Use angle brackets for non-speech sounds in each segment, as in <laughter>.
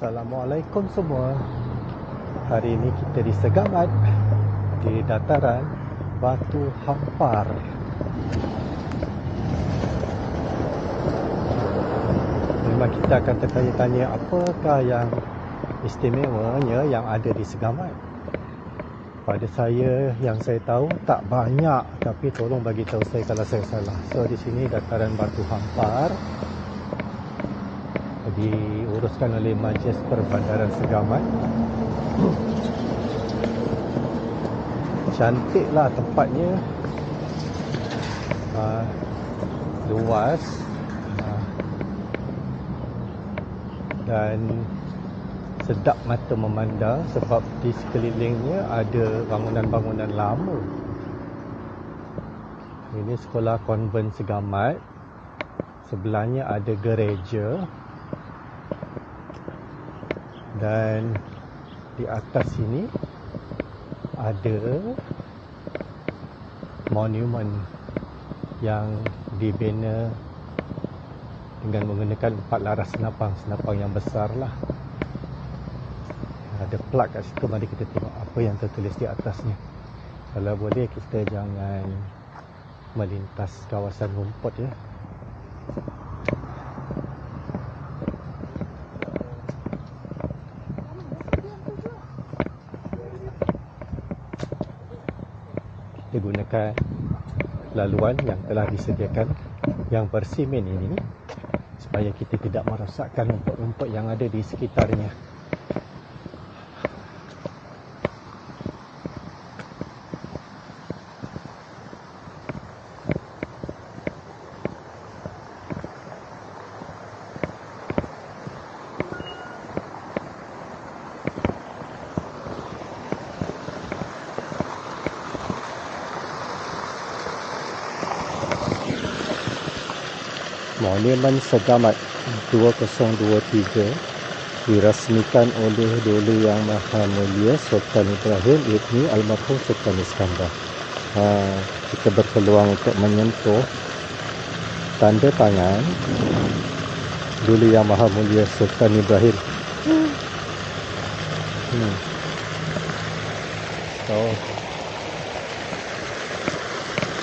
Assalamualaikum semua. Hari ini kita di Segamat Di dataran Batu Hampar. Memang kita akan tertanya-tanya Apakah yang istimewanya yang ada di Segamat. Pada saya yang saya tahu tak banyak. Tapi tolong bagi tahu saya kalau saya salah. So di sini dataran Batu Hampar diuruskan oleh Majlis Perbandaran Segamat. Cantiklah tempatnya. Uh, luas uh, dan sedap mata memandang sebab di sekelilingnya ada bangunan-bangunan lama. Ini sekolah konvent Segamat. Sebelahnya ada gereja dan di atas sini ada monumen yang dibina dengan menggunakan empat laras senapang. Senapang yang besar lah ada plak kat situ. Mari kita tengok apa yang tertulis di atasnya. Kalau boleh kita jangan melintas kawasan rumput ya gunakan laluan yang telah disediakan yang bersimen ini supaya kita tidak merosakkan rumput-rumput yang ada di sekitarnya. Monumen Segamat 2023 dirasmikan oleh Duli Yang Maha Mulia Sultan Ibrahim Ibni Almarhum Sultan Iskandar. Ha, kita berpeluang untuk menyentuh tanda tangan Duli Yang Maha Mulia Sultan Ibrahim. Hmm. So,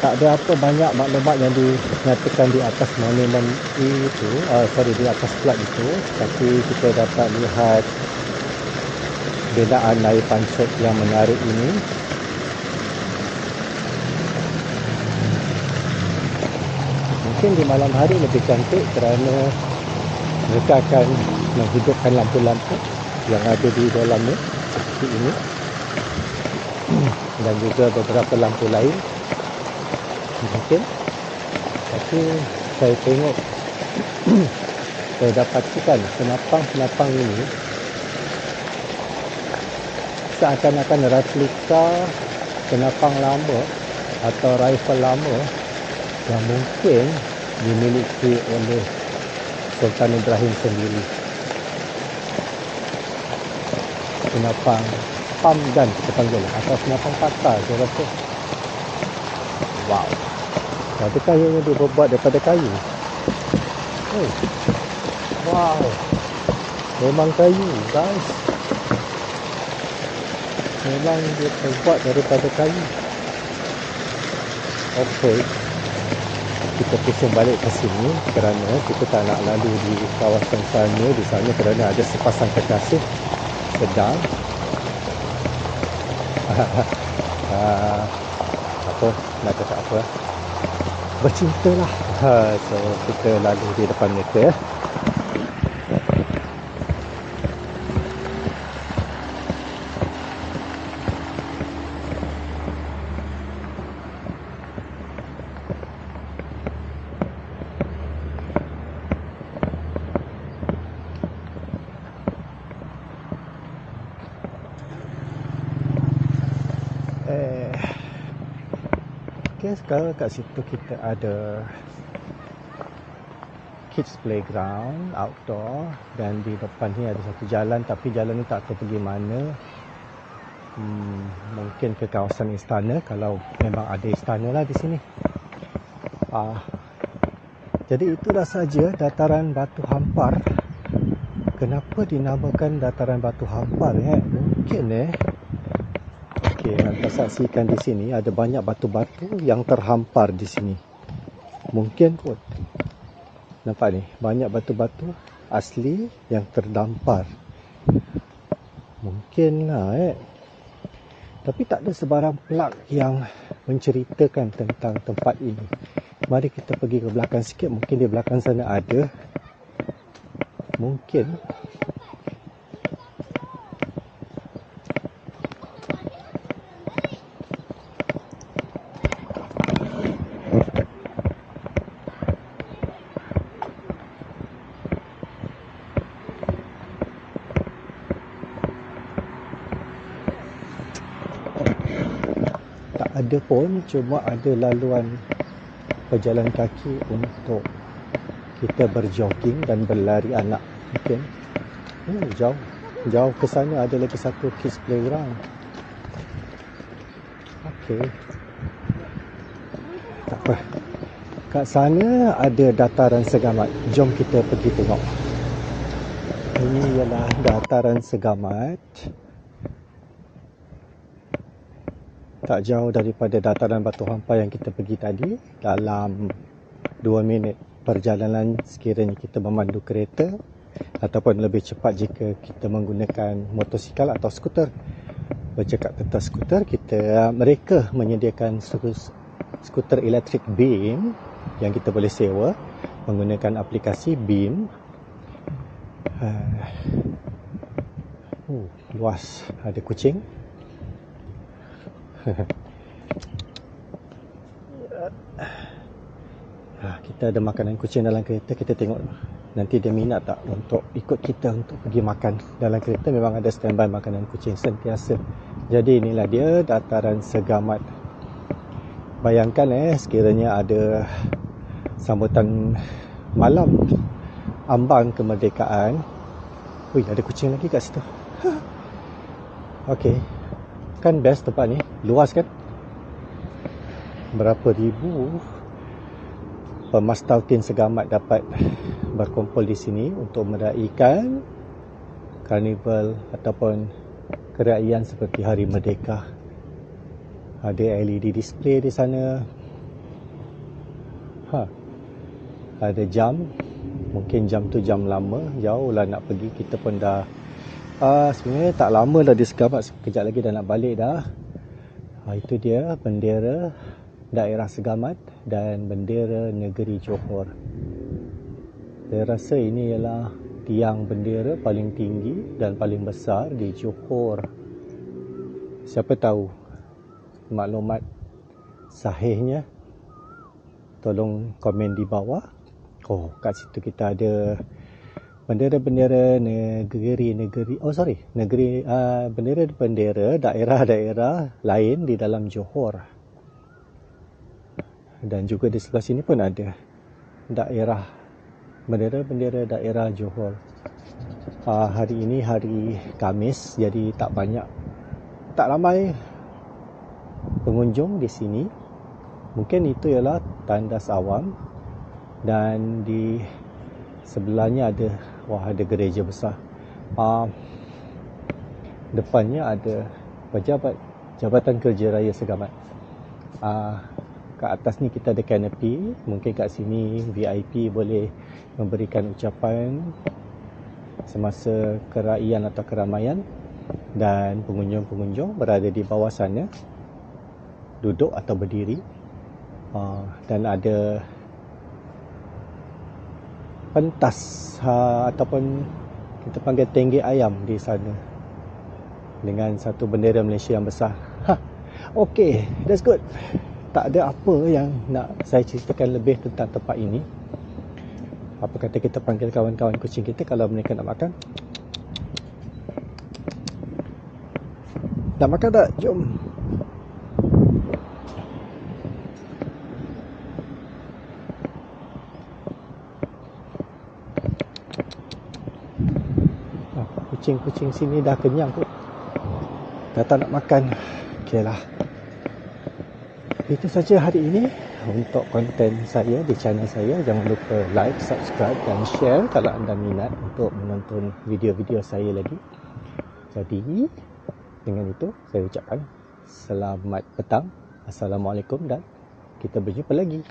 tak ada apa banyak maklumat yang dinyatakan di atas monumen itu uh, sorry di atas plat itu. Tapi kita dapat lihat bedaan air pancet yang menarik ini. Mungkin di malam hari lebih cantik kerana mereka akan menghidupkan lampu-lampu yang ada di dalamnya seperti ini. Dan juga beberapa lampu lain mungkin tapi saya tengok. <clears throat> Saya dapatkan senapang-senapang ini. Seakan-akan replika senapang lama atau rifle lama yang mungkin dimiliki oleh Sultan Ibrahim sendiri. Senapang gun kita panggil atau senapang patah saya rasa. Wow Adakah ianya dibuat daripada kayu? Oh. Wow. Memang kayu, guys. Memang dia terbuat daripada kayu. Okey. Kita pusing balik ke sini kerana kita tak nak lalu di kawasan sana. Di sana kerana ada sepasang kekasih sedang uh, <laughs> apa nak cakap apa bercinta lah. Ha, so kita lalu di depan mereka ya Okay, sekarang kat situ kita ada kids playground outdoor dan di depan ni ada satu jalan tapi jalan ni tak tahu pergi mana hmm, mungkin ke kawasan istana kalau memang ada istana lah di sini ah, jadi itulah saja dataran batu hampar kenapa dinamakan dataran batu hampar eh? Mungkin eh. Okey, anda saksikan di sini ada banyak batu-batu yang terhampar di sini. Mungkin kot. Nampak ni, banyak batu-batu asli yang terdampar. Mungkinlah eh. Tapi tak ada sebarang plak yang menceritakan tentang tempat ini. Mari kita pergi ke belakang sikit. Mungkin di belakang sana ada mungkin ada pun cuma ada laluan pejalan kaki untuk kita berjogging dan berlari anak mungkin hmm, jauh. Jauh ke sana ada lagi satu kids playground. Okey. Tak apa. Kat sana ada dataran segamat. Jom kita pergi tengok. Ini ialah dataran segamat tak jauh daripada dataran batu hampa yang kita pergi tadi dalam 2 minit perjalanan sekiranya kita memandu kereta ataupun lebih cepat jika kita menggunakan motosikal atau skuter. Bercakap tentang skuter, kita mereka menyediakan skuter elektrik Beam yang kita boleh sewa menggunakan aplikasi Beam. Uh, uh, luas ada kucing. Ha, <laughs> kita ada makanan kucing dalam kereta kita tengok. Nanti dia minat tak untuk ikut kita untuk pergi makan dalam kereta memang ada standby makanan kucing sentiasa. Jadi inilah dia dataran segamat. Bayangkan eh sekiranya ada sambutan malam ambang kemerdekaan. Wih, ada kucing lagi kat situ. <laughs> Okey. Kan best tempat ni. Luas kan? Berapa ribu pemastautin segamat dapat berkumpul di sini untuk meraihkan karnival ataupun kerajaan seperti Hari Merdeka. Ada LED display di sana. Ha. Ada jam. Mungkin jam tu jam lama. Jauh lah nak pergi. Kita pun dah uh, sebenarnya tak lama dah di Segamat. Sekejap lagi dah nak balik dah. Ha, itu dia bendera daerah Segamat dan bendera negeri Johor. Saya rasa ini ialah tiang bendera paling tinggi dan paling besar di Johor. Siapa tahu maklumat sahihnya? Tolong komen di bawah. Oh, kat situ kita ada bendera-bendera negeri-negeri oh sorry negeri uh, bendera-bendera daerah-daerah lain di dalam Johor dan juga di sebelah sini pun ada daerah bendera-bendera daerah Johor. Uh, hari ini hari Kamis jadi tak banyak tak ramai pengunjung di sini. Mungkin itu ialah tandas awam dan di sebelahnya ada wah ada gereja besar. Uh, depannya ada pejabat Jabatan Kerja Raya Segamat. Uh, kat atas ni kita ada canopy mungkin kat sini VIP boleh memberikan ucapan semasa keraian atau keramaian dan pengunjung-pengunjung berada di bawah sana duduk atau berdiri uh, dan ada pentas uh, ataupun kita panggil tinggi ayam di sana dengan satu bendera Malaysia yang besar. Ha. Okay, that's good tak ada apa yang nak saya ceritakan lebih tentang tempat ini. Apa kata kita panggil kawan-kawan kucing kita kalau mereka nak makan? Nak makan tak? Jom. Oh, kucing-kucing sini dah kenyang kot. Dah tak nak makan. Okeylah. Itu saja hari ini. untuk konten saya di channel saya. Jangan lupa like, subscribe dan share kalau anda minat untuk menonton video-video saya lagi. Jadi, dengan itu saya ucapkan selamat petang. Assalamualaikum dan kita berjumpa lagi.